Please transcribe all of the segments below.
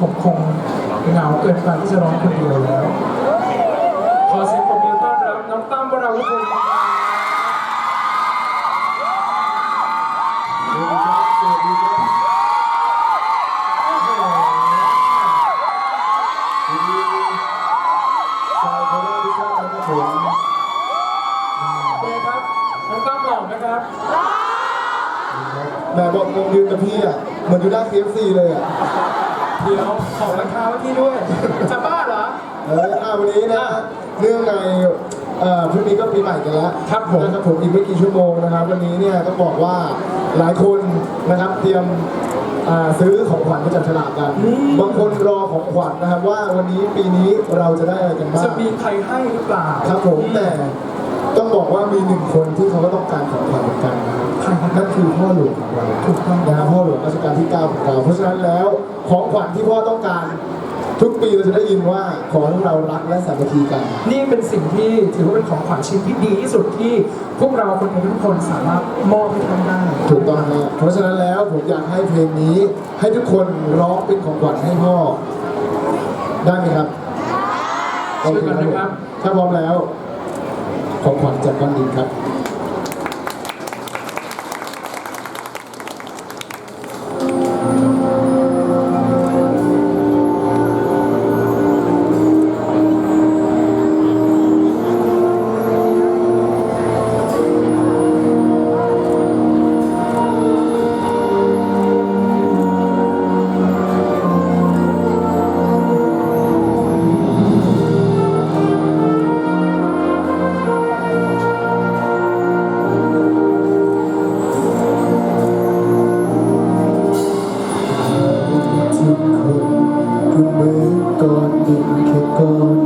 ผมคงเหงาเกินไปที่จะร้องคนเดียวแล้ว ขอเสียงปรบมือต้อนรับน้องตั้มวราวุฒิพงศ์ครับโอ้โหชาวโคราชทุกท่านนะครับผมเป็นไงครับน้องตั้มหล่อไหมครับแหม่บอกงงยืนกับพี่อะ เหมือนอยู่หน้า KFC เลยอะ เดี๋ยวขอราคาไว้ที่ด้วย จะบ้าเหรอ เอออะวันนี้นะเนื่องในเอ่อพรุ่งนี้ก็ปีใหม่กันแล้วครับผมนะครับผมอีกไม่กี่ชั่วโมงนะครับ วันนี้เนี่ยต้องบอกว่าหลายคนนะครับเตรียมอ่าซื้อของขวัญมาจับฉลากกันบางคนรอของขวัญนะครับว่าวันนี้ปีนี้เราจะได้อะไรกันบ้าง จะมีใครให้หรือเปล่าครับผมแต่ ต้องบอกว่ามีหนึ่งคนที่เขาก็ต้องการของขวัญเหมือนกันนะครับนั่นคือพ่อหลวงของเราถูกต้องนะครับพ่อหลวงรัชกาลที่ 9 ของเรา เพราะฉะนั้นแล้วของขวัญที่พ่อต้องการ ทุกปีเราจะได้ยินว่าขอให้เรารักและสามัคคีกันนี่เป็นสิ่งที่ถือว่าเป็นของขวัญชิ้นที่ดีที่สุดที่พวกเราคนไทยทุกคนสามารถมอบให้ท่านได้ ถูกต้องนะเพราะฉะนั้นแล้วผมอยากให้เพลงนี้ ให้ทุกคนร้องเป็นของขวัญให้พ่อได้ไหมครับช่วยกันนะครับ ถ้าพร้อมแล้ว ของขวัญจากบ้านดินครับ มือนก่อนดินแค่ก่อน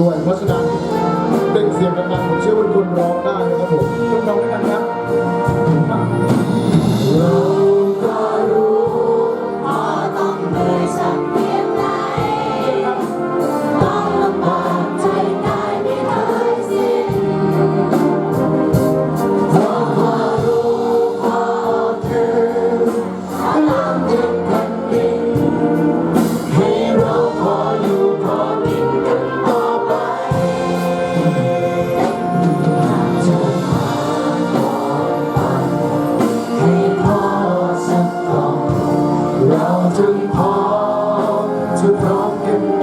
ด้วย เพราะฉะนั้นเป็นเสียงดังๆผมเชื่อว่าทุกคนร้องได้นะครับผมร้องด้วยกันนะ จะ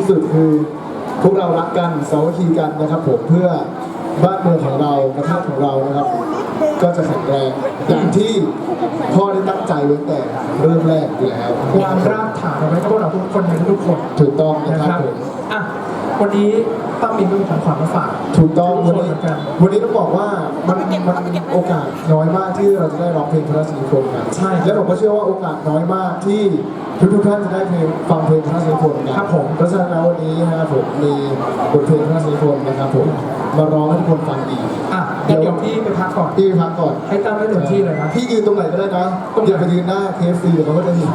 ที่ดีที่สุดคือพวกเรารักกันสามัคคีกันนะครับผมเพื่อบ้านเมืองของเราประเทศของเรานะครับ ก็จะแข็งแรงอย่างที่พ่อได้ตั้งใจไว้แต่เริ่มแรกอยู่แล้ววางรากฐานเอาไว้กับพวกเราทุกคนในทุกๆคน ถูกต้องนะนะคครัรับบผม อะ วันนี้ต้องมีของขวัญมาฝากถูกต้องทุวันกคนนี้เหมือนกันวันนี้ต้องบอกว่ามันมันโอกาสน้อยมากที่เราจะได้ร้องเพลงพระราชนิพนธ์กันใช่และผมก็เชื่อว่าโอกาสน้อยมากที่ทุกทุกๆท่านจะได้เพลงฟังเพลงพระราชนิพนธ์กันครับผมเพราะฉะนั้นแล้ววันนี้นะครับผมมีบทเพลงพระราชนิพนธ์นะครับผมมาร้องให้ทุกคนฟังอีกอะงั้นเดี๋ยวพี่ไปพักก่อนพี่พักก่อนให้ตั้งได้เต็มที่เลยนะพี่ยืนตรงไหนก็ได้นะอย่าไปยืนหน้า KFC เดี๋ยวเขาก็จะเห็น